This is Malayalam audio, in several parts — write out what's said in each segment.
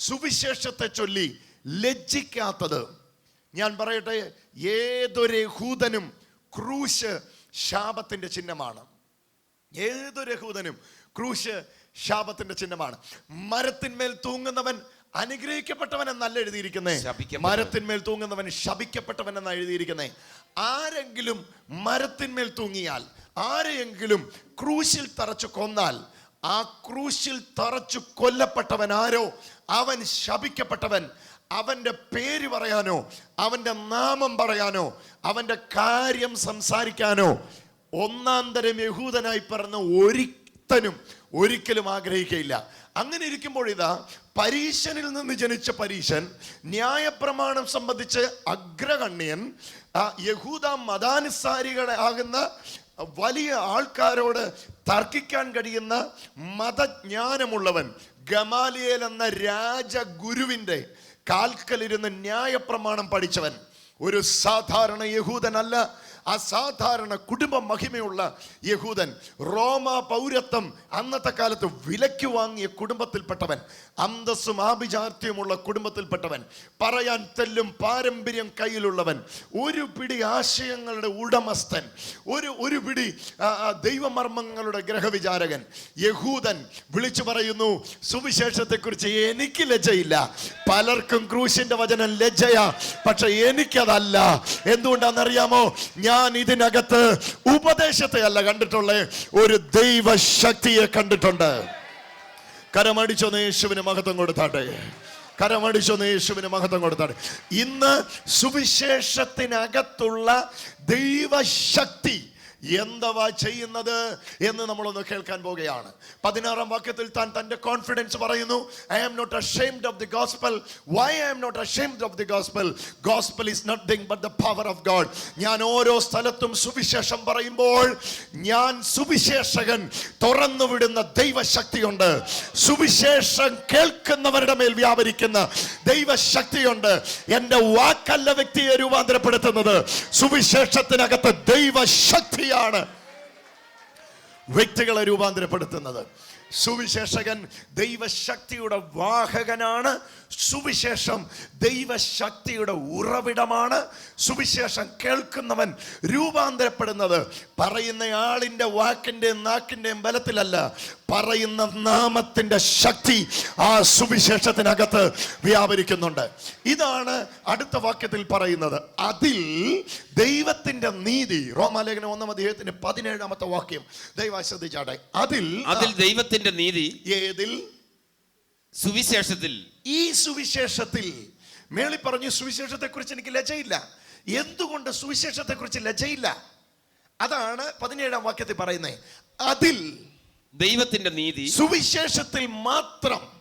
സുവിശേഷത്തെ ചൊല്ലി ലജ്ജിക്കാത്തത്. ഞാൻ പറയട്ടെ ഏതൊരു യഹൂദനും ക്രൂശ് ശാപത്തിന്റെ ചിഹ്നമാണ്. ഏതൊരു യഹൂദനും ക്രൂശ് ശാപത്തിന്റെ ചിഹ്നമാണ്. മരത്തിന്മേൽ തൂങ്ങുന്നവൻ അനുഗ്രഹിക്കപ്പെട്ടവൻ എന്നല്ല എഴുതിയിരിക്കുന്നേ. മരത്തിന്മേൽ തൂങ്ങുന്നവൻ ശപിക്കപ്പെട്ടവൻ എന്നാണ് എഴുതിയിരിക്കുന്നേ. ആരെങ്കിലും മരത്തിന്മേൽ തൂങ്ങിയാൽ ആരെയെങ്കിലും ക്രൂശിൽ തറച്ചു കൊന്നാൽ ആ ക്രൂശിൽ തറച്ചു കൊല്ലപ്പെട്ടവൻ ആരോ? അവൻ ശപിക്കപ്പെട്ടവൻ. അവന്റെ പേര് പറയാനോ? അവന്റെ നാമം പറയാനോ? അവന്റെ കാര്യം സംസാരിക്കാനോ? ഒന്നാം തരം യഹൂദനായി പറഞ്ഞ ഒരുത്തനും ഒരിക്കലും ആഗ്രഹിക്കയില്ല. അങ്ങനെ ഇരിക്കുമ്പോൾ ഇതാ പരീശനിൽ നിന്ന് ജനിച്ച പരീശൻ ന്യായപ്രമാണം സംബന്ധിച്ച് അഗ്രഗണ്യൻ യഹൂദ മതാനുസാരികളെ ആകുന്ന വലിയ ആൾക്കാരോട് തർക്കിക്കാൻ കഴിയുന്ന മതജ്ഞാനമുള്ളവൻ ഗമാലിയേൽ എന്ന രാജഗുരുവിന്റെ കാൽക്കലിരുന്ന് ന്യായപ്രമാണം പഠിച്ചവൻ. ഒരു സാധാരണ യഹൂദനല്ല അസാധാരണ കുടുംബ മഹിമയുള്ള യഹൂദൻ റോമ പൗരത്വം അന്നത്തെ കാലത്ത് വിലയ്ക്ക് വാങ്ങിയ കുടുംബത്തിൽപ്പെട്ടവൻ അന്തസ്സും ആഭിജാത്യമുള്ള കുടുംബത്തിൽപ്പെട്ടവൻ പറയാൻ തെല്ലും പാരമ്പര്യം കയ്യിലുള്ളവൻ ഒരു പിടി ആശയങ്ങളുടെ ഉടമസ്ഥൻ ഒരു ഒരു പിടി ദൈവമർമ്മങ്ങളുടെ ഗ്രഹവിചാരകൻ യഹൂദൻ വിളിച്ചു പറയുന്നു സുവിശേഷത്തെക്കുറിച്ച് എനിക്ക് ലജ്ജയില്ല. പലർക്കും ക്രൂശിന്റെ വചനം ലജ്ജയാ പക്ഷെ എനിക്കതല്ല. എന്തുകൊണ്ടാണെന്നറിയാമോ? ഞാൻ ഇതിനകത്ത് ഉപദേശത്തെ അല്ല കണ്ടിട്ടുള്ളത് ഒരു ദൈവശക്തിയെ കണ്ടിട്ടുണ്ട്. കരമടിച്ചൊന്ന് യേശുവിന് മഹത്വം കൊടുത്താട്ടെ. കരമടിച്ചൊന്ന് യേശുവിന് മഹത്വം കൊടുത്താട്ടെ. ഇന്ന് സുവിശേഷത്തിനകത്തുള്ള ദൈവശക്തി എന്തവാ ചെയ്യുന്നത് എന്ന് നമ്മളൊന്ന് കേൾക്കാൻ പോവുകയാണ്. പതിനാറാം വാക്യത്തിൽ താൻ തന്റെ കോൺഫിഡൻസ് പറയുന്നു I am not ashamed of the gospel why I am not ashamed of the gospel gospel is nothing but the power of God ഞാൻ ഓരോ സ്ഥലത്തും സുവിശേഷം പറയുമ്പോൾ ഞാൻ സുവിശേഷകൻ തുറന്നു വിടുന്ന ദൈവശക്തിയുണ്ട്. സുവിശേഷം കേൾക്കുന്നവരുടെ മേൽ വ്യാപരിക്കുന്ന ദൈവശക്തിയുണ്ട്. എന്റെ വാക്കല്ല വ്യക്തിയെ രൂപാന്തരപ്പെടുത്തുന്നത്. സുവിശേഷത്തിനകത്ത് ദൈവശക്തിയാണ് വ്യക്തികളെ രൂപാന്തരപ്പെടുത്തുന്നത്. സുവിശേഷകൻ ദൈവശക്തിയുടെ വാഹകനാണ്. സുവിശേഷം ദൈവശക്തിയുടെ ഉറവിടമാണ്. സുവിശേഷം കേൾക്കുന്നവൻ രൂപാന്തരപ്പെടുന്നത്. പറയുന്ന ആളിന്റെ വാക്കിന്റെയും നാക്കിന്റെയും ബലത്തിലല്ല പറയുന്ന നാമത്തിന്റെ ശക്തി ആ സുവിശേഷത്തിനകത്ത് വ്യാപരിക്കുന്നുണ്ട്. ഇതാണ് അടുത്ത വാക്യത്തിൽ പറയുന്നത്. അതിൽ ദൈവത്തിന്റെ നീതി റോമാലേഖനം ഒന്നാം അദ്ദേഹത്തിന്റെ പതിനേഴാമത്തെ വാക്യം ദൈവ ശ്രദ്ധിച്ചാട്ടെ. അതിൽ അതിൽ ദൈവത്തിന്റെ നീതി ഏതിൽ? സുവിശേഷത്തിൽ. ഈ സുവിശേഷത്തിൽ മേളി പറഞ്ഞു സുവിശേഷത്തെക്കുറിച്ച് എനിക്ക് ലജയില്ല എന്തുകൊണ്ട് സുവിശേഷത്തെക്കുറിച്ച് ലജയില്ല അതാണ് പതിനേഴാം വാക്യത്തിൽ പറയുന്നത്. അതിൽ ദൈവത്തിന്റെ നീതി സുവിശേഷത്തിൽ മാത്രം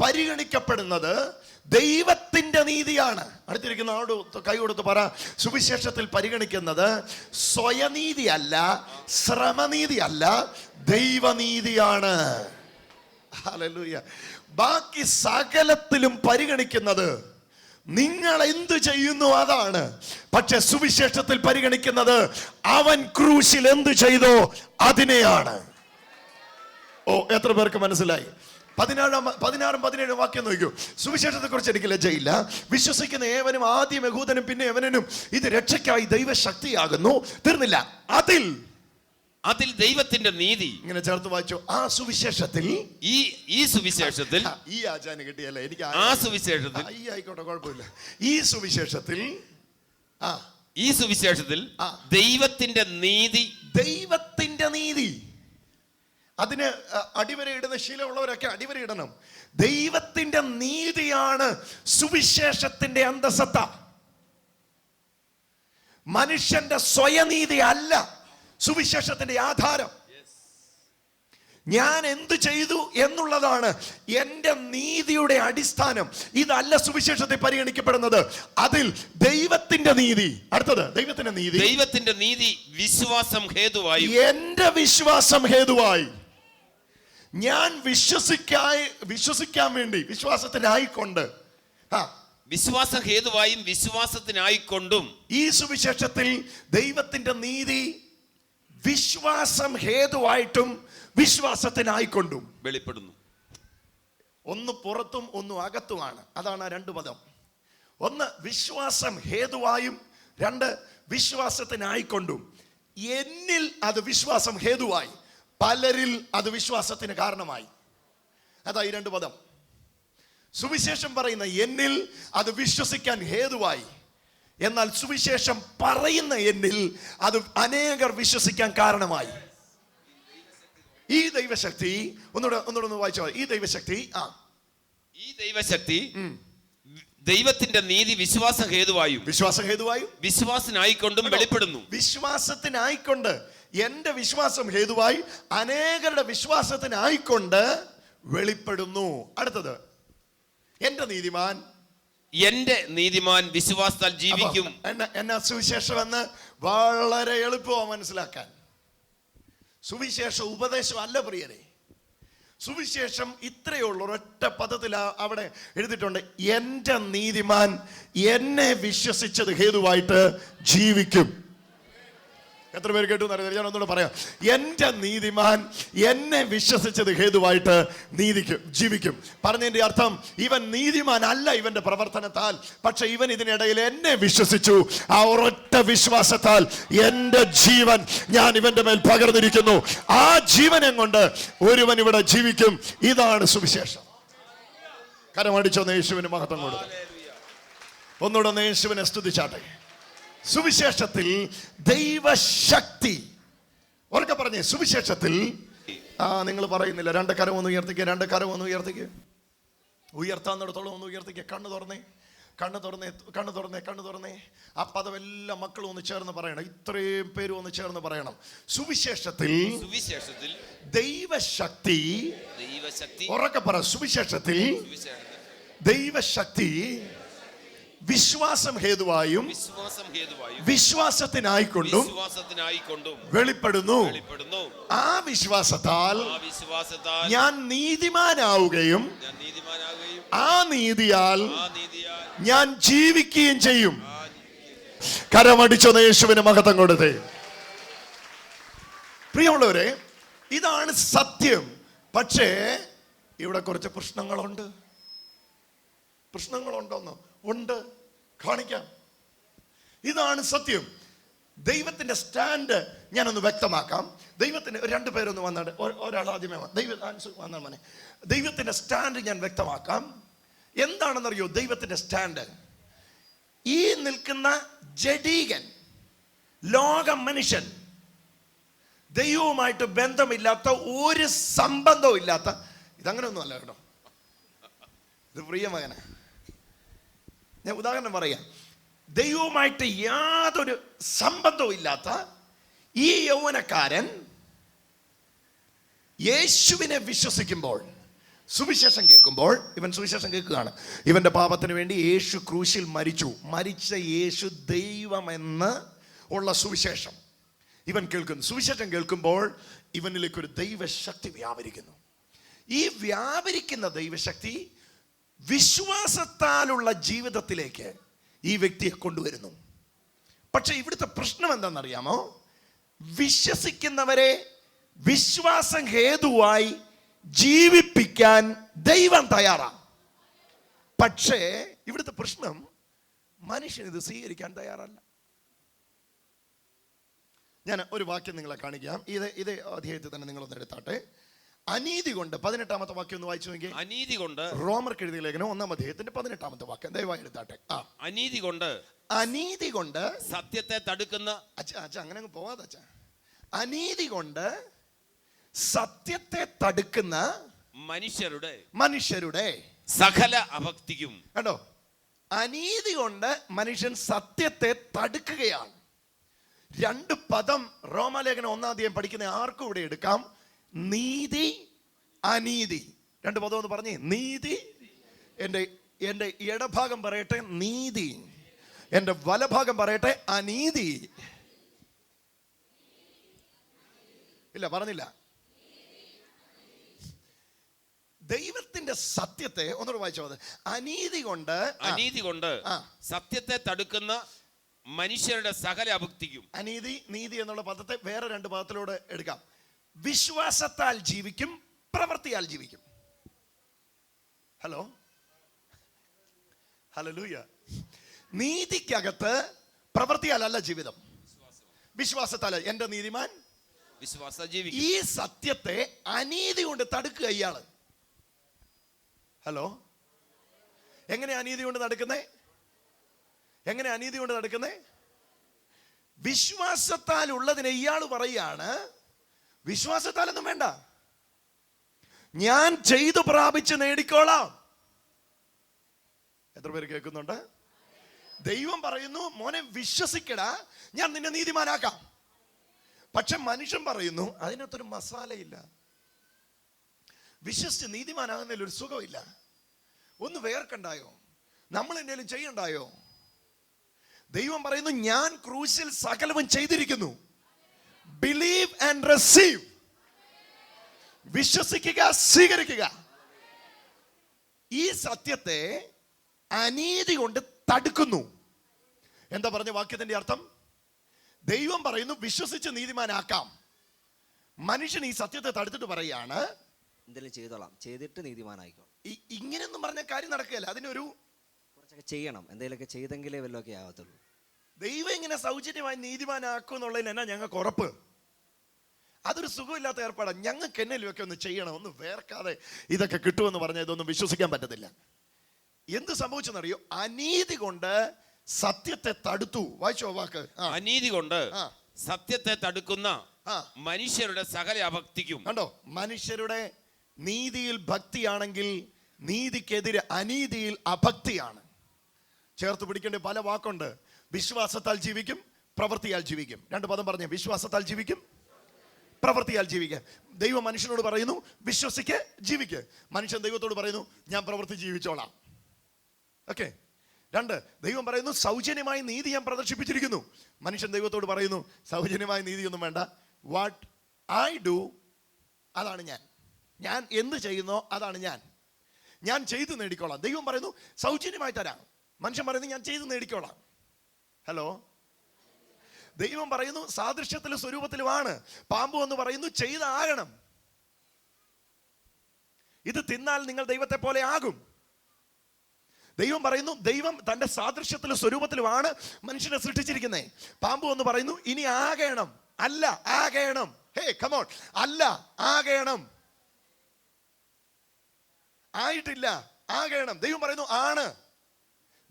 പരിഗണിക്കപ്പെടുന്നത് ദൈവത്തിന്റെ നീതിയാണ്. അടുത്തിരിക്കുന്ന ആളോട് കൈ കൊടുത്ത് പറ. സുവിശേഷത്തിൽ പരിഗണിക്കുന്നത് സ്വയനീതി അല്ല ശ്രമനീതി അല്ല ദൈവനീതിയാണ് ബാക്കി സകലത്തിലും പരിഗണിക്കുന്നത് നിങ്ങൾ എന്ത് ചെയ്യുന്നു അതാണ്. പക്ഷെ സുവിശേഷത്തിൽ പരിഗണിക്കുന്നത് അവൻ ക്രൂശിൽ എന്ത് ചെയ്തോ അതിനെയാണ്. ഓ എത്ര പേർക്ക് മനസ്സിലായി? പതിനാറാം പതിനാറും പതിനേഴും വാക്യം നോക്കൂ. സുവിശേഷത്തെ കുറിച്ച് എനിക്ക് ലജ്ജയില്ല. വിശ്വസിക്കുന്ന ഏവനും ആദ്യം യഹൂദനും പിന്നെ ഏവനും ഇത് രക്ഷയ്ക്കായി ദൈവശക്തിയാകുന്നു. തീർന്നില്ല. അതിൽ അതിൽ ദൈവത്തിന്റെ നീതി. ഇങ്ങനെ ചേർത്ത് വായിച്ചു. ആ സുവിശേഷത്തിൽ ഈ ഈ സുവിശേഷത്തിൽ ഈ ആചാരം കിട്ടിയല്ലേ? എനിക്ക് ആ- സുവിശേഷത്തിൽ ഈ ആയിക്കോട്ടെ കുഴപ്പമില്ല. ഈ സുവിശേഷത്തിൽ ആ ഈ സുവിശേഷത്തിൽ. ദൈവത്തിന്റെ നീതി. ദൈവത്തിന്റെ നീതി. അതിന് അടിവരയിടുന്ന ശീലമുള്ളവരൊക്കെ അടിവരയിടണം ദൈവത്തിന്റെ നീതിയാണ് സുവിശേഷത്തിന്റെ അന്തസത്ത. മനുഷ്യന്റെ സ്വയനീതി അല്ല. സുവിശേഷത്തിന്റെ ആധാരം. ഞാൻ എന്ത് ചെയ്തു എന്നുള്ളതാണ് എന്റെ നീതിയുടെ അടിസ്ഥാനം. ഇതല്ല സുവിശേഷത്തെ പരിഗണിക്കപ്പെടുന്നത്. അതിൽ ദൈവത്തിന്റെ നീതി. അടുത്തത് ദൈവത്തിന്റെ നീതി. ദൈവത്തിന്റെ നീതി വിശ്വാസം ഹേതുവായി. എന്റെ വിശ്വാസം ഹേതുവായി. ഞാൻ വിശ്വസിക്കായി വിശ്വസിക്കാൻ വേണ്ടി വിശ്വാസത്തിനായിക്കൊണ്ട്. ആ. വിശ്വാസം ഹേതുവായും വിശ്വാസത്തിനായിക്കൊണ്ടും ഈ സുവിശേഷത്തിൽ ദൈവത്തിന്റെ നീതി വിശ്വാസം ഹേതുവായിട്ടും വിശ്വാസത്തിനായിക്കൊണ്ടും. വെളിപ്പെടുന്നു. ഒന്ന് പുറത്തും ഒന്ന് അകത്തുമാണ്. അതാണ് ആ രണ്ട് പദം ഒന്ന് വിശ്വാസം ഹേതുവായും രണ്ട് വിശ്വാസത്തിനായിക്കൊണ്ടും. എന്നിൽ അത് വിശ്വാസം ഹേതുവായി പലരിൽ അത് വിശ്വാസത്തിന് കാരണമായി. അതാ ഈ രണ്ട് പദം സുവിശേഷം പറയുന്ന എന്നിൽ അത് വിശ്വസിക്കാൻ ഹേതുവായി. എന്നാൽ സുവിശേഷം പറയുന്ന എന്നിൽ അത് അനേകർ വിശ്വസിക്കാൻ കാരണമായി. ഈ ദൈവശക്തി ഒന്നുകൂടെ ഒന്നുകൂടെ ഒന്ന് വായിച്ചോ. ഈ ദൈവശക്തി ആ. ഈ ദൈവശക്തി ദൈവത്തിന്റെ നീതി വിശ്വാസ ഹേതുവായും വിശ്വാസ ഹേതുവായും? വിശ്വാസനായിക്കൊണ്ടും വെളിപ്പെടുന്നു. വിശ്വാസത്തിനായിക്കൊണ്ട് എന്റെ വിശ്വാസം ഹേതുവായി അനേകരുടെ വിശ്വാസത്തിനായിക്കൊണ്ട് വെളിപ്പെടുന്നു. അടുത്തത് എന്റെ നീതിമാൻ എന്റെ നീതിമാൻ വിശ്വാസത്താൽ ജീവിക്കും. എന്നാ സുവിശേഷം എന്ന് വളരെ എളുപ്പമാണ് മനസ്സിലാക്കാൻ. സുവിശേഷ ഉപദേശം അല്ല പ്രിയരെ. സുവിശേഷം ഇത്രയേ ഉള്ളൂ. ഒരൊറ്റ പദത്തിൽ അവിടെ എഴുതിയിട്ടുണ്ട് എന്റെ നീതിമാൻ എന്നെ വിശ്വസിച്ചത് ഹേതുവായിട്ട് ജീവിക്കും. എത്ര പേര് കേട്ടു എന്നറിയാം. ഞാൻ ഒന്നുകൂടെ പറയാം. എന്റെ നീതിമാൻ എന്നെ വിശ്വസിച്ചത് ഹേതുവായിട്ട് നീതിക്കും ജീവിക്കും. പറഞ്ഞതിന്റെ അർത്ഥം ഇവൻ നീതിമാൻ അല്ല ഇവന്റെ പ്രവർത്തനത്താൽ പക്ഷെ ഇവൻ ഇതിനിടയിൽ എന്നെ വിശ്വസിച്ചു. ആ ഒരൊറ്റ വിശ്വാസത്താൽ എന്റെ ജീവൻ ഞാൻ ഇവന്റെ മേൽ പകർന്നിരിക്കുന്നു. ആ ജീവനെ കൊണ്ട് ഒരുവൻ ഇവിടെ ജീവിക്കും. ഇതാണ് സുവിശേഷം. കരമടിച്ചോ യേശുവിന് മഹത്വം കൊടുത്തു. ഒന്നുകൂടെ ഒന്ന് യേശുവിനെ സ്തുതിച്ചാട്ടെ. സുവിശേഷത്തിൽ ദൈവശക്തി. ഉറക്കെ പറഞ്ഞേ സുവിശേഷത്തിൽ. ആ നിങ്ങൾ പറയുന്നില്ല രണ്ട് കരം ഒന്ന് ഉയർത്തിക്കുക രണ്ട് കരം ഒന്ന് ഉയർത്തിക്കുക ഉയർത്താന്നിടത്തോളം ഒന്ന് ഉയർത്തിക്കുക കണ്ണ് തുറന്നേ കണ്ണ് തുറന്നേ കണ്ണ് തുറന്നേ കണ്ണ് തുറന്നേ. ആ പദം എല്ലാ മക്കളും ഒന്ന് ചേർന്ന് പറയണം ഇത്രയും പേരും ഒന്ന് ചേർന്ന് പറയണം. സുവിശേഷത്തിൽ സുവിശേഷത്തിൽ ദൈവശക്തി ദൈവശക്തി ഉറക്കെ പറ സുവിശേഷത്തിൽ ദൈവശക്തി വിശ്വാസം ഹേതുവായും വിശ്വാസം ഹേതുവായും വിശ്വാസത്തിനായിക്കൊണ്ടും വിശ്വാസത്തിനായിക്കൊണ്ടും വെളിപ്പെടുന്നു. വെളിപ്പെടുന്നു. ആ വിശ്വാസത്താൽ ആ വിശ്വാസത്താൽ ഞാൻ നീതിമാനാവുകയും ഞാൻ ആ നീതിയാൽ ആ നീതിയാൽ ഞാൻ ജീവിക്കുകയും ചെയ്യും. കരമടിച്ച കരമടിച്ചൊന്ന് യേശുവിന് മഹത്വം കൊടുത്തേ. പ്രിയമുള്ളവരെ ഇതാണ് സത്യം. പക്ഷേ ഇവിടെ കുറച്ച് പ്രശ്നങ്ങളുണ്ട്. പ്രശ്നങ്ങളുണ്ടോന്നോ? ഉണ്ട്. കാണിക്കാം. ഇതാണ് സത്യം. ദൈവത്തിന്റെ സ്റ്റാൻഡ് ഞാനൊന്ന് വ്യക്തമാക്കാം. ദൈവത്തിന്റെ രണ്ട് പേരൊന്ന് വന്നാണ്ട് ഒരാൾ ആദ്യമേ ദൈവ വന്നാൽ ദൈവത്തിന്റെ സ്റ്റാൻഡ് ഞാൻ വ്യക്തമാക്കാം. എന്താണെന്നറിയോ? ദൈവത്തിന്റെ സ്റ്റാൻഡ്. ഈ നിൽക്കുന്ന ജഡീകൻ ലോക മനുഷ്യൻ ദൈവവുമായിട്ട് ബന്ധമില്ലാത്ത ഒരു സംബന്ധവും ഇല്ലാത്ത ഇതങ്ങനെയൊന്നും അല്ല കേട്ടോ. ഇത് പ്രിയ മകന. ഞാൻ ഉദാഹരണം പറയാം. ദൈവവുമായിട്ട് യാതൊരു സംബന്ധവും ഇല്ലാത്ത ഈ യൗവനക്കാരൻ യേശുവിനെ വിശ്വസിക്കുമ്പോൾ സുവിശേഷം കേൾക്കുമ്പോൾ ഇവൻ സുവിശേഷം കേൾക്കുകയാണ്. ഇവന്റെ പാപത്തിന് വേണ്ടി യേശു ക്രൂശിൽ മരിച്ചു. മരിച്ച യേശു ദൈവമെന്ന് ഉള്ള സുവിശേഷം. ഇവൻ കേൾക്കുന്നു. സുവിശേഷം കേൾക്കുമ്പോൾ ഇവനിലേക്കൊരു ദൈവശക്തി വ്യാപരിക്കുന്നു. ഈ വ്യാപരിക്കുന്ന ദൈവശക്തി വിശ്വാസത്താലുള്ള ജീവിതത്തിലേക്ക് ഈ വ്യക്തിയെ കൊണ്ടുവരുന്നു. പക്ഷെ ഇവിടുത്തെ പ്രശ്നം എന്താണെന്നറിയാമോ? വിശ്വസിക്കുന്നവരെ വിശ്വാസം ഹേതുവായി ജീവിപ്പിക്കാൻ ദൈവം തയ്യാറാണ് പക്ഷേ ഇവിടുത്തെ പ്രശ്നം മനുഷ്യൻ ഇത് സ്വീകരിക്കാൻ തയ്യാറല്ല. ഞാൻ ഒരു വാക്യം നിങ്ങളെ കാണിക്കാം. ഇത് ഇത് അധ്യായത്തിൽ തന്നെ നിങ്ങളൊന്ന് എടുത്താട്ടെ. അനീതി കൊണ്ട് പതിനെട്ടാമത്തെ വാക്യം ഒന്ന് വായിച്ചു നോക്കി അനീതി കൊണ്ട് റോമർക്ക് എഴുതിയ ലേഖനം ഒന്നാം അദ്ദേഹത്തിന്റെ പതിനെട്ടാമത്തെ വാക്യം. ദയവായി എടുത്താട്ടെ ആ. അനീതി കൊണ്ട് അനീതി കൊണ്ട് സത്യത്തെ തടുക്കുന്ന അച്ഛ അച്ഛ അങ്ങനെ അങ്ങ് പോവാതെ അച്ഛ. അനീതി കൊണ്ട് സത്യത്തെ തടുക്കുന്ന മനുഷ്യരുടെ മനുഷ്യരുടെ സകല അഭക്തിക്കും. കണ്ടോ? അനീതി കൊണ്ട് മനുഷ്യൻ സത്യത്തെ തടുക്കുകയാണ്. രണ്ട് പദം റോമാലേഖനം ഒന്നാം അധ്യായം പഠിക്കുന്ന ആർക്കും ഇവിടെ എടുക്കാം. നീതി അനീതി. രണ്ട് പദം ഒന്ന് പറഞ്ഞേ. നീതി എന്റെ എന്റെ ഇടഭാഗം പറയട്ടെ നീതി. എന്റെ വലഭാഗം പറയട്ടെ അനീതി. ഇല്ല പറഞ്ഞില്ല. ദൈവത്തിന്റെ സത്യത്തെ ഒന്നുകൂടെ വായിച്ചോ പോകുന്നത് അനീതി കൊണ്ട് അനീതി കൊണ്ട് സത്യത്തെ തടുക്കുന്ന മനുഷ്യരുടെ സകല അഭുക്തിക്കും അനീതി നീതി എന്നുള്ള പദത്തെ വേറെ രണ്ട് പദത്തിലൂടെ എടുക്കാം. വിശ്വാസത്താൽ ജീവിക്കും പ്രവൃത്തിയാൽ ജീവിക്കും. ഹലോ? ഹലോ ലൂയ നീതിക്കകത്ത് പ്രവൃത്തിയാലല്ല ജീവിതം. വിശ്വാസത്താല എന്റെ നീതിമാൻ? വിശ്വാസ ജീവിക്കും. ഈ സത്യത്തെ അനീതി കൊണ്ട് തടുക്കുക ഇയാൾ. ഹലോ? എങ്ങനെ അനീതി കൊണ്ട് നടക്കുന്നേ? എങ്ങനെ അനീതി കൊണ്ട് നടക്കുന്നേ? വിശ്വാസത്താൽ ഉള്ളതിനെ ഇയാൾ പറയാണ് വിശ്വാസത്താലൊന്നും വേണ്ട. ഞാൻ ചെയ്തു പ്രാപിച്ച് നേടിക്കോളാം. എത്ര പേര് കേൾക്കുന്നുണ്ട്? ദൈവം പറയുന്നു മോനെ വിശ്വസിക്കടാ ഞാൻ നിന്നെ നീതിമാനാക്കാം. പക്ഷെ മനുഷ്യൻ പറയുന്നു അതിനകത്തൊരു മസാലയില്ല. വിശ്വസിച്ച് നീതിമാനാകുന്നതിൽ ഒരു സുഖമില്ല. ഒന്ന് വേർക്കണ്ടായോ? നമ്മൾ എന്തെങ്കിലും ചെയ്യണ്ടായോ? ദൈവം പറയുന്നു ഞാൻ ക്രൂശിൽ സകലവും ചെയ്തിരിക്കുന്നു. ബിലീവ് ആൻഡ് റിസീവ് വിശ്വസിക്കുക സ്വീകരിക്കുക. ഈ സത്യത്തെ അനീതി കൊണ്ട് തടുക്കുന്നു. എന്താ പറഞ്ഞ വാക്യത്തിന്റെ അർത്ഥം? ദൈവം പറയുന്നു വിശ്വസിച്ച് നീതിമാനാക്കാം. മനുഷ്യൻ ഈ സത്യത്തെ തടുത്തിട്ട് പറയാണ് എന്തെങ്കിലും ചെയ്തോളാം. ചെയ്തിട്ട് നീതിമാനായിക്കോളാം. ഇങ്ങനെയൊന്നും പറഞ്ഞ കാര്യം നടക്കുകയല്ല. അതിനൊരു കുറച്ചൊക്കെ ചെയ്യണം. എന്തെങ്കിലുമൊക്കെ ചെയ്തെങ്കിലേ വല്ലതൊക്കെ ആവത്തുള്ളൂ. ദൈവം ഇങ്ങനെ സൗജന്യമായി നീതിമാനാക്കും എന്നുള്ളതിന് എന്നാ ഞങ്ങൾക്ക് ഉറപ്പ്. അതൊരു സുഖമില്ലാത്ത ഏർപ്പാടാണ് ഞങ്ങൾക്ക് ഒക്കെ ഒന്ന് ചെയ്യണം ഒന്ന് വേർക്കാതെ ഇതൊക്കെ കിട്ടുമെന്ന് പറഞ്ഞാൽ ഇതൊന്നും വിശ്വസിക്കാൻ പറ്റത്തില്ല. എന്ത് സംഭവിച്ചെന്നറിയോ? അനീതി കൊണ്ട് സത്യത്തെ തടുത്തു. വായിച്ചോ വാക്ക്? അനീതി കൊണ്ട് സത്യത്തെ തടുക്കുന്ന മനുഷ്യരുടെ സകല അഭക്തിക്കും. കണ്ടോ? മനുഷ്യരുടെ നീതിയിൽ ഭക്തിയാണെങ്കിൽ നീതിക്കെതിരെ അനീതിയിൽ അഭക്തിയാണ്. ചേർത്ത് പിടിക്കേണ്ട പല വാക്കുണ്ട്. വിശ്വാസത്താൽ ജീവിക്കും പ്രവൃത്തിയാൽ ജീവിക്കും. രണ്ട് പദം പറഞ്ഞു. വിശ്വാസത്താൽ ജീവിക്കും പ്രവൃത്തിയാൽ ജീവിക്കുക. ദൈവം മനുഷ്യനോട് പറയുന്നു വിശ്വസിക്ക് ജീവിക്ക്. മനുഷ്യൻ ദൈവത്തോട് പറയുന്നു ഞാൻ പ്രവൃത്തി ജീവിച്ചോളാം. ഓക്കെ. രണ്ട് ദൈവം പറയുന്നു സൗജന്യമായി നീതി ഞാൻ പ്രദർശിപ്പിച്ചിരിക്കുന്നു. മനുഷ്യൻ ദൈവത്തോട് പറയുന്നു സൗജന്യമായ നീതിയൊന്നും വേണ്ട. വാട്ട് ഐ ഡു അതാണ് ഞാൻ. ഞാൻ എന്ത് ചെയ്യുന്നോ അതാണ് ഞാൻ. ഞാൻ ചെയ്തു നേടിക്കോളാം. ദൈവം പറയുന്നു സൗജന്യമായി തരാം. മനുഷ്യൻ പറയുന്നു ഞാൻ ചെയ്തു നേടിക്കോളാം. ഹലോ ദൈവം പറയുന്നു സാദൃശ്യത്തിലും സ്വരൂപത്തിലുമാണ്. പാമ്പ് എന്ന് പറയുന്നു ചെയ്താകണം ഇത് തിന്നാൽ നിങ്ങൾ ദൈവത്തെ പോലെ ആകും. ദൈവം പറയുന്നു ദൈവം തന്റെ സാദൃശ്യത്തിലും സ്വരൂപത്തിലുമാണ് മനുഷ്യനെ സൃഷ്ടിച്ചിരിക്കുന്നത് പാമ്പ് എന്ന് പറയുന്നു ഇനി ആകണം. അല്ല ആകണം. ഹേ കമോൺ അല്ല ആകണം. ആയിട്ടില്ല ആകണം. ദൈവം പറയുന്നു ആണ്.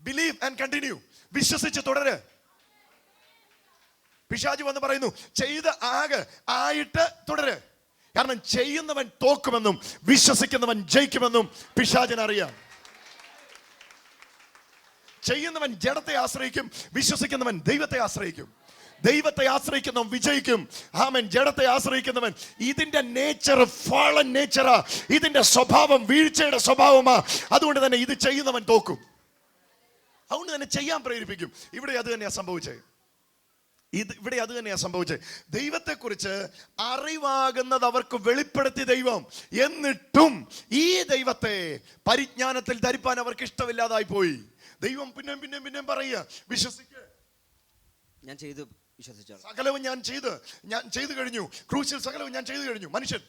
ബിലീവ് ആൻഡ് കണ്ടിന്യൂ വിശ്വസിച്ച് തുടര്. പിശാജ് വന്ന് പറയുന്നു ചെയ്ത് ആകെ ആയിട്ട് തുടര്. കാരണം ചെയ്യുന്നവൻ തോക്കുമെന്നും വിശ്വസിക്കുന്നവൻ ജയിക്കുമെന്നും പിശാചൻ അറിയാം ചെയ്യുന്നവൻ ജഡത്തെ ആശ്രയിക്കും വിശ്വസിക്കുന്നവൻ ദൈവത്തെ ആശ്രയിക്കും. ദൈവത്തെ ആശ്രയിക്കുന്നവൻ വിജയിക്കും. ആമൻ. ജഡത്തെ ആശ്രയിക്കുന്നവൻ ഇതിന്റെ നേച്ചർ ഫാളൻ നേച്ചറാ ഇതിന്റെ സ്വഭാവം വീഴ്ചയുടെ സ്വഭാവമാ. അതുകൊണ്ട് തന്നെ ഇത് ചെയ്യുന്നവൻ തോക്കും. അതുകൊണ്ട് തന്നെ ചെയ്യാൻ പ്രേരിപ്പിക്കും. ഇവിടെ അത് തന്നെയാണ് സംഭവിച്ചത്. ഇത് ഇവിടെ അത് തന്നെയാണ് സംഭവിച്ചത്. ദൈവത്തെക്കുറിച്ച് അറിവാകുന്നത് അവർക്ക് വെളിപ്പെടുത്തി ദൈവം. എന്നിട്ടും ഈ ദൈവത്തെ പരിജ്ഞാനത്തിൽ ധരിപ്പാൻ അവർക്ക് ഇഷ്ടമില്ലാതായി പോയി. ദൈവം പിന്നെയും പിന്നെയും പിന്നെയും പറയുക വിശ്വസിക്കുക ഞാൻ ചെയ്തു വിശ്വസിച്ചു സകലവും ഞാൻ ചെയ്ത് ഞാൻ ചെയ്തു കഴിഞ്ഞു. ക്രൂശിൽ സകലവും ഞാൻ ചെയ്തു കഴിഞ്ഞു. മനുഷ്യൻ.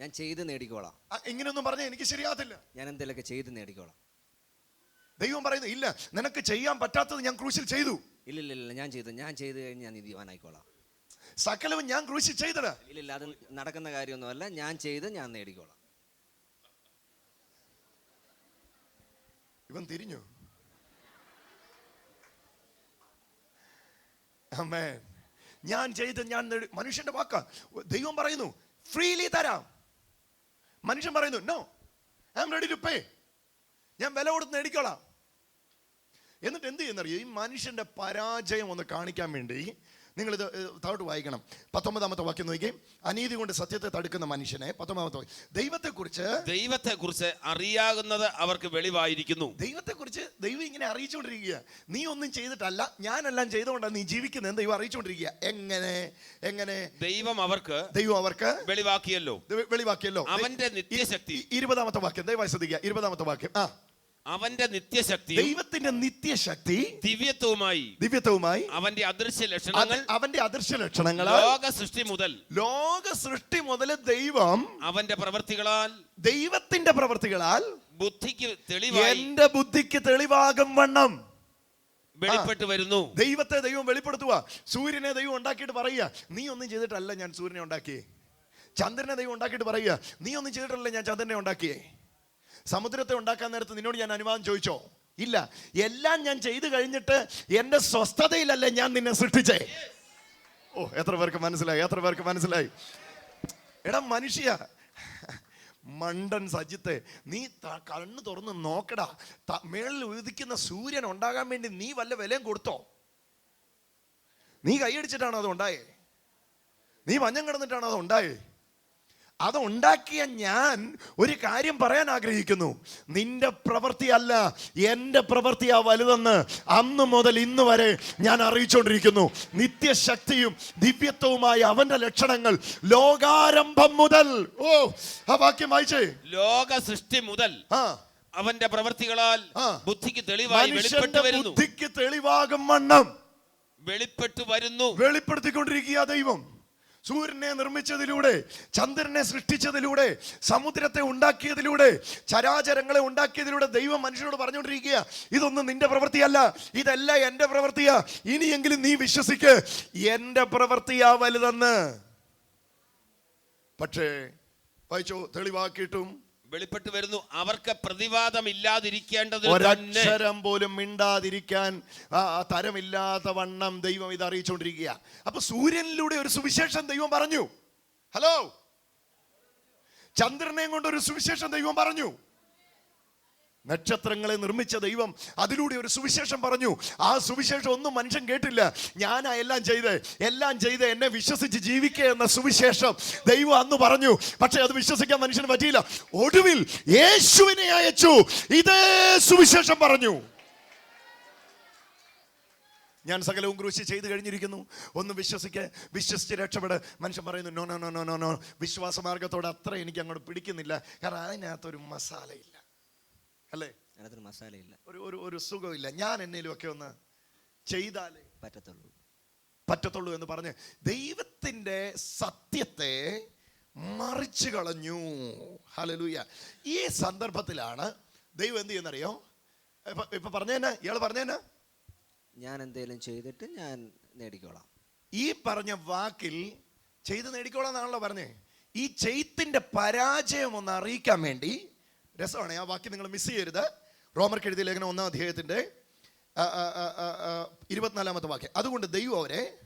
ഞാൻ ചെയ്ത് നേടിക്കോളാം. ഇങ്ങനെയൊന്നും പറഞ്ഞാൽ എനിക്ക് ശരിയാകത്തില്ല. ഞാൻ എന്തെങ്കിലും ചെയ്ത് നേടിക്കോളാം. ദൈവം പറയുന്നു ഇല്ല നിനക്ക് ചെയ്യാൻ പറ്റാത്തത് ഞാൻ ക്രൂശിൽ ചെയ്തു. ഇല്ലില്ല ഇല്ല ഞാൻ ചെയ്തു ഞാൻ ചെയ്തു കഴിഞ്ഞ് ഞാൻ നീതിവാനായിക്കോളാം സകലവും ഞാൻ ക്രൂശി ചെയ്തത്. ഇല്ല അത് നടക്കുന്ന കാര്യമൊന്നുമല്ല ഞാൻ ചെയ്ത് ഞാൻ നേടിക്കോളാം. ഇവൻ തിരിഞ്ഞു. അമ്മേ ഞാൻ ചെയ്ത് ഞാൻ മനുഷ്യന്റെ വാക്ക ദൈവം പറയുന്നു ഫ്രീലി തരാം. മനുഷ്യൻ പറയുന്നു no I am ready to pay ഞാൻ വില കൊടുത്ത് നേടിക്കോളാം. എന്നിട്ട് എന്ത് ചെയ്യുന്നറിയോ? ഈ മനുഷ്യന്റെ പരാജയം ഒന്ന് കാണിക്കാൻ വേണ്ടി നിങ്ങൾ ഇത് താഴോട്ട് വായിക്കണം. പത്തൊമ്പതാമത്തെ വാക്യം നോക്കി അനീതി കൊണ്ട് സത്യത്തെ തടുക്കുന്ന മനുഷ്യനെ പത്തൊമ്പതാമത്തെ ദൈവത്തെ ദൈവത്തെക്കുറിച്ച് ദൈവത്തെ കുറിച്ച് അറിയാകുന്നത് അവർക്ക് വെളിവായിരിക്കുന്നു. ദൈവത്തെക്കുറിച്ച് ദൈവം ഇങ്ങനെ അറിയിച്ചുകൊണ്ടിരിക്കുക. നീ ഒന്നും ചെയ്തിട്ടല്ല ഞാനെല്ലാം ചെയ്തുകൊണ്ടാണ് നീ ജീവിക്കുന്നത് ദൈവം അറിയിച്ചുകൊണ്ടിരിക്കുക. എങ്ങനെ? എങ്ങനെ? ദൈവം അവർക്ക് ദൈവം അവർക്ക് വെളിവാക്കിയല്ലോ. വെളിവാക്കിയല്ലോ. അവന്റെ നിത്യശക്തി. ഇരുപതാമത്തെ വാക്യം. ദൈവം ശ്രദ്ധിക്കുക. ഇരുപതാമത്തെ വാക്യം. ആ. അവന്റെ നിത്യശക്തി ദൈവത്തിന്റെ നിത്യശക്തി ദിവ്യത്വവുമായി ദിവ്യത്വവുമായി അവന്റെ അദൃശ്യ ലക്ഷണങ്ങൾ അവന്റെ അദൃശ്യ ലക്ഷണങ്ങൾ ലോക സൃഷ്ടി മുതൽ ലോക സൃഷ്ടി മുതൽ ദൈവം അവന്റെ പ്രവൃത്തികളാൽ ദൈവത്തിന്റെ പ്രവൃത്തികളാൽ ബുദ്ധിക്ക് തെളിവായി എന്റെ ബുദ്ധിക്ക് തെളിവാകും വണ്ണം. വെളിപ്പെട്ട് വരുന്നു. ദൈവത്തെ ദൈവം വെളിപ്പെടുത്തുക. സൂര്യനെ ദൈവം ഉണ്ടാക്കിയിട്ട് പറയുക നീ ഒന്നും ചെയ്തിട്ടല്ല ഞാൻ സൂര്യനെ ഉണ്ടാക്കിയേ. ചന്ദ്രനെ ദൈവം ഉണ്ടാക്കിയിട്ട് പറയുക നീ ഒന്നും ചെയ്തിട്ടല്ല ഞാൻ ചന്ദ്രനെ ഉണ്ടാക്കിയേ. സമുദ്രത്തെ ഉണ്ടാക്കാൻ നേരത്ത് നിന്നോട് ഞാൻ അനുവാദം ചോദിച്ചോ? ഇല്ല. എല്ലാം ഞാൻ ചെയ്തു കഴിഞ്ഞിട്ട് എന്റെ സ്വസ്ഥതയിലല്ലേ ഞാൻ നിന്നെ സൃഷ്ടിച്ചേ? ഓ എത്ര പേർക്ക് മനസ്സിലായി എത്ര പേർക്ക് മനസ്സിലായി? എടാ മനുഷ്യ മണ്ടൻ സജിത്തെ നീ കണ്ണു തുറന്ന് നോക്കടാ. മേളിൽ ഉദിക്കുന്ന സൂര്യൻ ഉണ്ടാകാൻ വേണ്ടി നീ വല്ല വിലയും കൊടുത്തോ? നീ കൈയടിച്ചിട്ടാണോ അത് ഉണ്ടായേ? നീ മഞ്ഞം കിടന്നിട്ടാണോ അത് ഉണ്ടായേ? അത് ഉണ്ടാക്കിയ ഞാൻ ഒരു കാര്യം പറയാൻ ആഗ്രഹിക്കുന്നു. നിന്റെ പ്രവൃത്തിയല്ല എന്റെ പ്രവൃത്തിയാ വലുതെന്ന് അന്ന് മുതൽ ഇന്ന് വരെ ഞാൻ അറിയിച്ചുകൊണ്ടിരിക്കുന്നു. നിത്യശക്തിയും ദിവ്യത്വവുമായ അവന്റെ ലക്ഷണങ്ങൾ ലോകാരംഭം മുതൽ. ഓ ആ വാക്യം വായിച്ചേ. ലോക സൃഷ്ടി മുതൽ ആ. അവന്റെ പ്രവൃത്തികളാൽ ബുദ്ധിക്ക് തെളിവായി വെളിപ്പെട്ടു വരുന്നു. ബുദ്ധിക്ക് തെളിവാകും വണ്ണം. വെളിപ്പെട്ടു വരുന്നു. വെളിപ്പെടുത്തിക്കൊണ്ടിരിക്കുക ദൈവം. സൂര്യനെ നിർമ്മിച്ചതിലൂടെ ചന്ദ്രനെ സൃഷ്ടിച്ചതിലൂടെ സമുദ്രത്തെ ഉണ്ടാക്കിയതിലൂടെ ചരാചരങ്ങളെ ഉണ്ടാക്കിയതിലൂടെ ദൈവം മനുഷ്യനോട് പറഞ്ഞുകൊണ്ടിരിക്കുക ഇതൊന്നും നിന്റെ പ്രവൃത്തിയല്ല ഇതല്ല എന്റെ പ്രവൃത്തിയാ ഇനിയെങ്കിലും നീ വിശ്വസിക്ക് എന്റെ പ്രവൃത്തിയാ വലുതെന്ന്. പക്ഷേ വായിച്ചോ തെളിവാക്കിയിട്ടും വെളിപ്പെട്ട് വരുന്നു. അവർക്ക് പ്രതിവാദം ഇല്ലാതിരിക്കേണ്ടത് ഒരക്ഷരം പോലും മിണ്ടാതിരിക്കാൻ തരമില്ലാത്ത വണ്ണം ദൈവം ഇത് അറിയിച്ചുകൊണ്ടിരിക്കുക അപ്പൊ സൂര്യനിലൂടെ ഒരു സുവിശേഷം ദൈവം പറഞ്ഞു. ഹലോ? ചന്ദ്രനെയും കൊണ്ട് ഒരു സുവിശേഷം ദൈവം പറഞ്ഞു. നക്ഷത്രങ്ങളെ നിർമ്മിച്ച ദൈവം അതിലൂടെ ഒരു സുവിശേഷം പറഞ്ഞു. ആ സുവിശേഷം ഒന്നും മനുഷ്യൻ കേട്ടില്ല. ഞാനാ എല്ലാം ചെയ്ത്. എല്ലാം ചെയ്ത് എന്നെ വിശ്വസിച്ച് ജീവിക്കുക എന്ന സുവിശേഷം ദൈവം അന്ന് പറഞ്ഞു. പക്ഷെ അത് വിശ്വസിക്കാൻ മനുഷ്യന് പറ്റിയില്ല. ഒടുവിൽ യേശുവിനെ അയച്ചു. ഇതേ സുവിശേഷം പറഞ്ഞു. ഞാൻ സകലവും ക്രൂശി ചെയ്ത് കഴിഞ്ഞിരിക്കുന്നു. ഒന്ന് വിശ്വസിക്ക് വിശ്വസിച്ച് രക്ഷപ്പെട്. മനുഷ്യൻ പറയുന്നു no no no no no no വിശ്വാസ മാർഗത്തോടെ അത്ര എനിക്ക് അങ്ങോട്ട് പിടിക്കുന്നില്ല. കാരണം അതിനകത്തൊരു മസാലയില്ല. അല്ലേ? അതിനകത്തൊരു മസാലയില്ല. ഒരു ഒരു ഒരു സുഖമില്ല. ഞാൻ എന്നേലും ഒക്കെ ഒന്ന് ചെയ്താലേ പറ്റത്തുള്ളൂ. പറ്റത്തുള്ളൂ എന്ന് പറഞ്ഞ് ദൈവത്തിന്റെ സത്യത്തെ മറിച്ചു കളഞ്ഞു. ഹലലൂയ ഈ സന്ദർഭത്തിലാണ് ദൈവം എന്ത് ചെയ്യുന്നറിയോ? ഇപ്പൊ ഇപ്പൊ പറഞ്ഞേനാ ഇയാൾ പറഞ്ഞേനാ ഞാൻ എന്തേലും ചെയ്തിട്ട് ഞാൻ നേടിക്കോളാം. ഈ പറഞ്ഞ വാക്കിൽ ചെയ്ത് നേടിക്കോളാം എന്നാണല്ലോ പറഞ്ഞേ. ഈ ചെയ്ത്തിന്റെ പരാജയം ഒന്ന് അറിയിക്കാൻ വേണ്ടി രസമാണ്. ആ വാക്യം നിങ്ങൾ മിസ് ചെയ്യരുത്. റോമർക്ക് എഴുതിയ ലേഖനം ഒന്നാം ആ, ഇരുപത്തിനാലാമത്തെ വാക്യം. അതുകൊണ്ട് ദൈവം അവരെ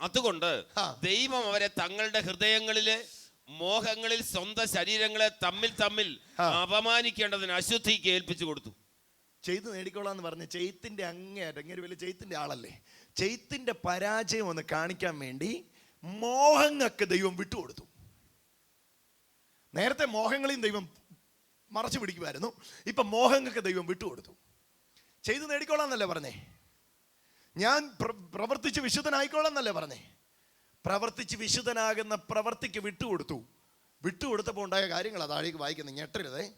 അതുകൊണ്ട്. ദൈവം അവരെ തങ്ങളുടെ ഹൃദയങ്ങളിലെ മോഹങ്ങളിൽ സ്വന്തം ശരീരങ്ങളെ തമ്മിൽ തമ്മിൽ. അപമാനിക്കേണ്ടതിന് അശുദ്ധിക്ക് ഏൽപ്പിച്ചു കൊടുത്തു. ചെയ്ത് നേടിക്കോളാന്ന് പറഞ്ഞ ചെയ്ത്തിന്റെ അങ്ങേയറ്റം ഇങ്ങനെ വലിയ ചെയ്ത്തിന്റെ ആളല്ലേ? ചെയ്ത്തിന്റെ പരാജയം ഒന്ന് കാണിക്കാൻ വേണ്ടി മോഹങ്ങൾക്ക് ദൈവം വിട്ടുകൊടുത്തു. നേരത്തെ മോഹങ്ങളെയും ദൈവം മറച്ചു പിടിക്കുമായിരുന്നു. ഇപ്പം മോഹങ്ങൾക്ക് ദൈവം വിട്ടുകൊടുത്തു. ചെയ്ത് നേടിക്കോളാന്നല്ലേ പറഞ്ഞേ? ഞാൻ പ്ര- പ്രവർത്തിച്ച് വിശുദ്ധനായിക്കോളാന്നല്ലേ പറഞ്ഞേ? പ്രവർത്തിച്ച് വിശുദ്ധനാകുന്ന പ്രവർത്തിക്ക് വിട്ടുകൊടുത്തു. വിട്ടുകൊടുത്തപ്പോൾ ഉണ്ടായ കാര്യങ്ങൾ അതാഴേക്ക് വായിക്കുന്നത്. ഞെട്ടരുതേ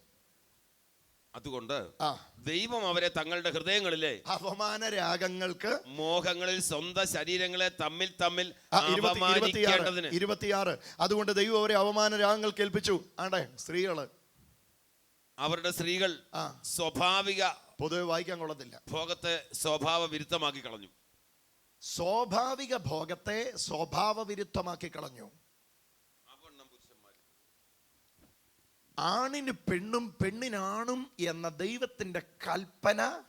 അതുകൊണ്ട് ആ. ദൈവം അവരെ തങ്ങളുടെ ഹൃദയങ്ങളിലെ അപമാന രാഗങ്ങൾക്ക് മോഹങ്ങളിൽ സ്വന്തം ശരീരങ്ങളെ തമ്മിൽ തമ്മിൽ ഇരുപത്തിയാറ് അതുകൊണ്ട് ദൈവം അവരെ അപമാന രാഗങ്ങൾ കേൾപ്പിച്ചു ആണ്ടേ സ്ത്രീകൾ. അവരുടെ സ്ത്രീകൾ സ്വാഭാവിക പൊതുവെ വായിക്കാൻ കൊള്ളത്തില്ല. ഭോഗത്തെ സ്വഭാവ വിരുദ്ധമാക്കി കളഞ്ഞു. സ്വാഭാവിക ഭോഗത്തെ സ്വഭാവ വിരുദ്ധമാക്കി കളഞ്ഞു. ആണിന് പെണ്ണും പെണ്ണിനാണും എന്ന ദൈവത്തിന്റെ കൽപ്പന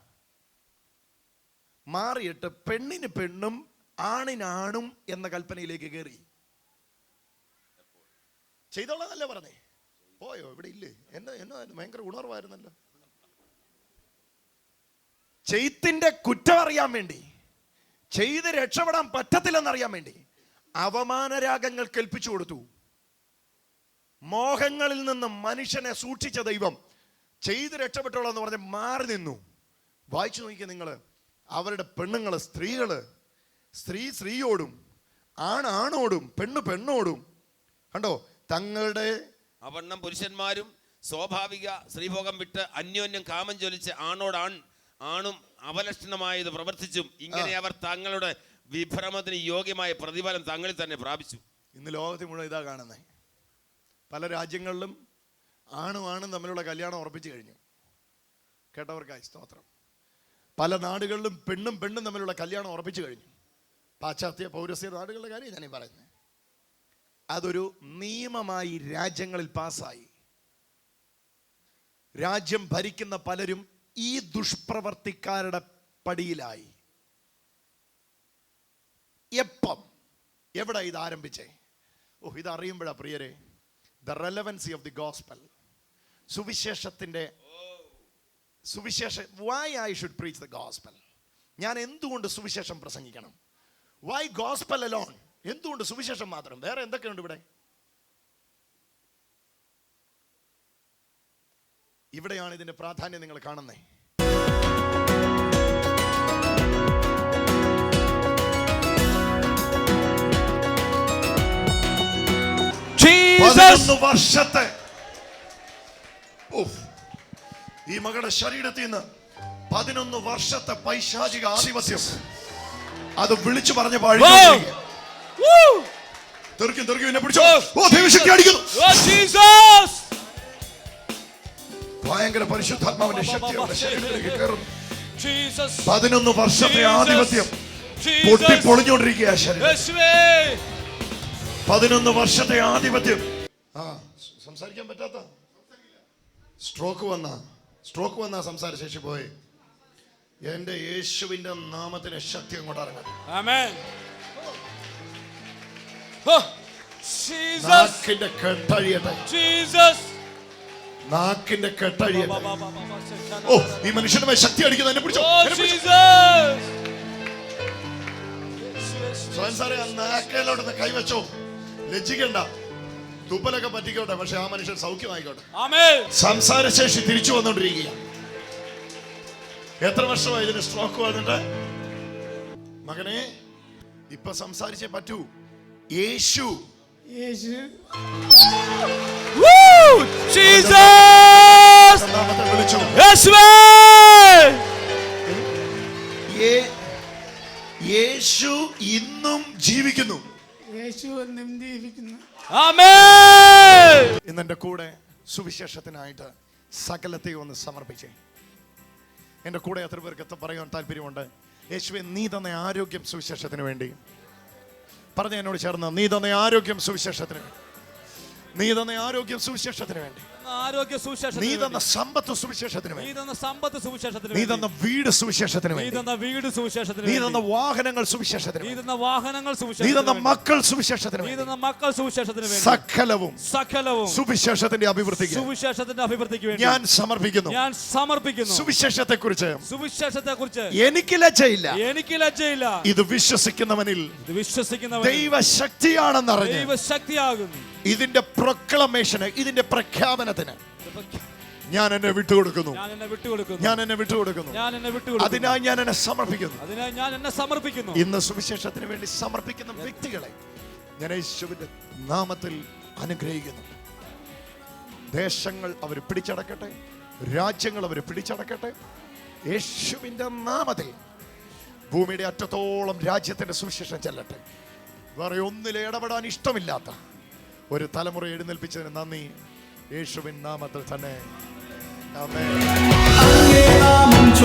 മാറിയിട്ട് പെണ്ണിന് പെണ്ണും ആണിനാണും എന്ന കൽപ്പനയിലേക്ക് കയറി. ചെയ്തോളാന്നല്ലേ പറഞ്ഞേ? പോയോ? ഇവിടെ ഇല്ലേ? എന്നെ എന്നോ ഭയങ്കര ഉണർവായിരുന്നല്ലോ. ചെയ്ത്തിന്റെ കുറ്റം അറിയാൻ വേണ്ടി ചെയ്ത് രക്ഷപ്പെടാൻ പറ്റത്തില്ലെന്നറിയാൻ വേണ്ടി അവമാനരാഗങ്ങൾ കൽപ്പിച്ചു കൊടുത്തു. മോഹങ്ങളിൽ നിന്ന് മനുഷ്യനെ സൂക്ഷിച്ച ദൈവം ചെയ്ത് രക്ഷപ്പെട്ടോളാം എന്ന് പറഞ്ഞ് മാറി നിന്നു. വായിച്ചു നോക്കിയ നിങ്ങൾ അവരുടെ പെണ്ണുങ്ങൾ സ്ത്രീകൾ സ്ത്രീ സ്ത്രീയോടും ആണാണോടും പെണ്ണ് പെണ്ണോടും കണ്ടോ? തങ്ങളുടെ അവണ്ണം പുരുഷന്മാരും സ്വാഭാവിക സ്ത്രീഭോഗം വിട്ട് അന്യോന്യം കാമം ജ്വലിച്ച് ആണോടാൺ ആണും അവലക്ഷണമായത് പ്രവർത്തിച്ചും ഇങ്ങനെ അവർ തങ്ങളുടെ വിഭ്രമത്തിന് യോഗ്യമായ പ്രതിഫലം തങ്ങളിൽ തന്നെ പ്രാപിച്ചു. ഇന്ന് ലോകത്തിൽ മുഴുവൻ ഇതാ കാണുന്നത് പല രാജ്യങ്ങളിലും ആണും ആണും തമ്മിലുള്ള കല്യാണം ഉറപ്പിച്ചു കഴിഞ്ഞു. കേട്ടവർക്കായി സ്തോത്രം പല നാടുകളിലും പെണ്ണും പെണ്ണും തമ്മിലുള്ള കല്യാണം ഉറപ്പിച്ചു കഴിഞ്ഞു. പാശ്ചാത്യ പൗരസ്യ നാടുകളുടെ കാര്യം ഞാനീ പറയുന്നത് അതൊരു നിയമമായി രാജ്യങ്ങളിൽ പാസ്സായി. രാജ്യം ഭരിക്കുന്ന പലരും ഈ ദുഷ്പ്രവർത്തിക്കാരുടെ പടിയിലായി. എപ്പം? എവിടെ ഇത് ആരംഭിച്ചേ? ഓ ഇത് അറിയുമ്പോഴാ പ്രിയരെ. The relevancy of the gospel സുവിശേഷത്തിന്റെ സുവിശേഷ why I should preach the gospel ഞാൻ എന്തുകൊണ്ട് സുവിശേഷം പ്രസംഗിക്കണം? വൈ ഗോസ്പൽ അലോൺ എന്തുകൊണ്ട് സുവിശേഷം മാത്രം? വേറെ എന്തൊക്കെയുണ്ട് ഇവിടെ? ഇവിടെയാണ് ഇതിന്റെ പ്രാധാന്യം നിങ്ങൾ കാണുന്നേ. പതിനൊന്ന് വർഷത്തെ. ഈ മകളുടെ ശരീരത്തിൽ നിന്ന് പതിനൊന്ന് വർഷത്തെ പൈശാചിക ആധിപത്യം. അത് വിളിച്ചു പറഞ്ഞ പാഴി തെറിക്കും തെറിക്കും എന്നെ പിടിച്ചോ. ഓ ദൈവശക്തി അടിക്കുന്നു! ഭയങ്കര പരിശുദ്ധാത്മാവിന്റെ ശക്തി അവരുടെ ശരീരത്തിലേക്ക് കയറുന്നു. പതിനൊന്ന് വർഷത്തെ. ആധിപത്യം! പൊട്ടി പൊളിഞ്ഞോണ്ടിരിക്കുക ശരീരം! പതിനൊന്ന് വർഷത്തെ ആധിപത്യം. ആ സംസാരിക്കാൻ പറ്റാത്ത? സ്ട്രോക്ക് വന്ന സ്ട്രോക്ക് വന്ന സംസാരശേഷി പോയി. എന്റെ യേശുവിന്റെ നാമത്തിന് ശക്തി അങ്ങോട്ട് ഇറങ്ങാം! നാക്കിന്റെ കെട്ടഴിയട്ടെ. Jesus! നാക്കിന്റെ കെട്ടഴിയട്ടെ. ഓ ഈ മനുഷ്യന്റെ ശക്തി അടിക്കുന്നു എന്നെ പിടിച്ചോ? Oh, സ്വയം സാറേ ആ നാക്കയിലോട്ട് കൈവച്ചോ? ലജ്ജിക്കണ്ട. തുപ്പലൊക്കെ പറ്റിക്കോട്ടെ പക്ഷെ ആ മനുഷ്യൻ സൗഖ്യമായിക്കോട്ടെ. സംസാരശേഷി തിരിച്ചു വന്നോണ്ടിരിക്കുക. എത്ര വർഷമായി ഇതിന് സ്ട്രോക്ക് വന്നിട്ട്? മകനെ ഇപ്പൊ സംസാരിച്ചേ പറ്റൂ. യേശു. യേശു. വിളിച്ചു. യേശുവേ! യേശു ഇന്നും ജീവിക്കുന്നു. യേശു എന്നും ജീവിക്കുന്നു. ഇന്ന് ഇന്നെന്റെ കൂടെ സുവിശേഷത്തിനായിട്ട് സകലത്തെയും ഒന്ന് സമർപ്പിച്ചേ. എന്റെ കൂടെ എത്ര പേർക്ക് എത്ര പറയാൻ താല്പര്യമുണ്ട്? യേശുവെ നീ തന്നെ ആരോഗ്യം സുവിശേഷത്തിന് വേണ്ടി. പറഞ്ഞ എന്നോട് ചേർന്ന് നീ തന്നെ ആരോഗ്യം സുവിശേഷത്തിന് വേണ്ടി. നീ തന്നെ ആരോഗ്യം സുവിശേഷത്തിന് വേണ്ടി. ആരോഗ്യ നീ സുവിശേഷത്തിന് തന്ന സമ്പത്ത് സുവിശേഷത്തിന് നീ തന്ന സമ്പത്ത് സുവിശേഷത്തിന് നീ. തന്ന വീട് സുവിശേഷത്തിന് നീ തന്ന വീട് സുവിശേഷത്തിന് നീ. തന്ന വാഹനങ്ങൾ സുവിശേഷത്തിന് നീ തന്ന വാഹനങ്ങൾ നീ സുവിശേഷത്തിന് തന്ന മക്കൾ സുവിശേഷത്തിന് നീ തന്ന മക്കൾ സുവിശേഷത്തിന് വേണ്ടി. സകലവും സകലവും സുവിശേഷത്തിന്റെ അഭിവൃദ്ധിക്ക് സുവിശേഷത്തിന്റെ അഭിവൃദ്ധിക്ക് വേണ്ടി. ഞാൻ സമർപ്പിക്കുന്നു. ഞാൻ സമർപ്പിക്കുന്നു. സുവിശേഷത്തെ കുറിച്ച് സുവിശേഷത്തെ കുറിച്ച് എനിക്ക് ലജ്ജയില്ല. എനിക്ക് ലജ്ജയില്ല. ഇത് വിശ്വസിക്കുന്നവനിൽ ഇത് വിശ്വസിക്കുന്നവൻ ദൈവശക്തിയാണെന്നറിഞ്ഞ് ദൈവശക്തിയാകുന്നു. ഇതിന്റെ പ്രൊക്ലമേഷന് ഇതിന്റെ പ്രഖ്യാപനത്തിന്. ഞാൻ എന്നെ വിട്ടുകൊടുക്കുന്നു. ഞാൻ എന്നെ വിട്ടുകൊടുക്കുന്നു. അതിനായി ഞാൻ എന്നെ സമർപ്പിക്കുന്നു. അതിനായി ഞാൻ എന്നെ സമർപ്പിക്കുന്നു. ഇന്ന് സുവിശേഷത്തിന് വേണ്ടി സമർപ്പിക്കുന്ന വ്യക്തികളെ ഞാൻ യേശുവിന്റെ നാമത്തിൽ അനുഗ്രഹിക്കുന്നു. ദേശങ്ങൾ അവർ പിടിച്ചടക്കട്ടെ രാജ്യങ്ങൾ അവർ പിടിച്ചടക്കട്ടെ. യേശുവിന്റെ നാമത്തിൽ ഭൂമിയുടെ അറ്റത്തോളം രാജ്യത്തിന്റെ സുവിശേഷം ചെല്ലട്ടെ. വേറെ ഒന്നിലെ ഇടപെടാൻ ഇഷ്ടമില്ലാത്ത ഒരു തലമുറ എഴുന്നേൽപ്പിച്ചതിന് നന്ദി. യേശുവിൻ നാമത്തിൽ തന്നെ. ആമേൻ. അങ്ങേ നാമം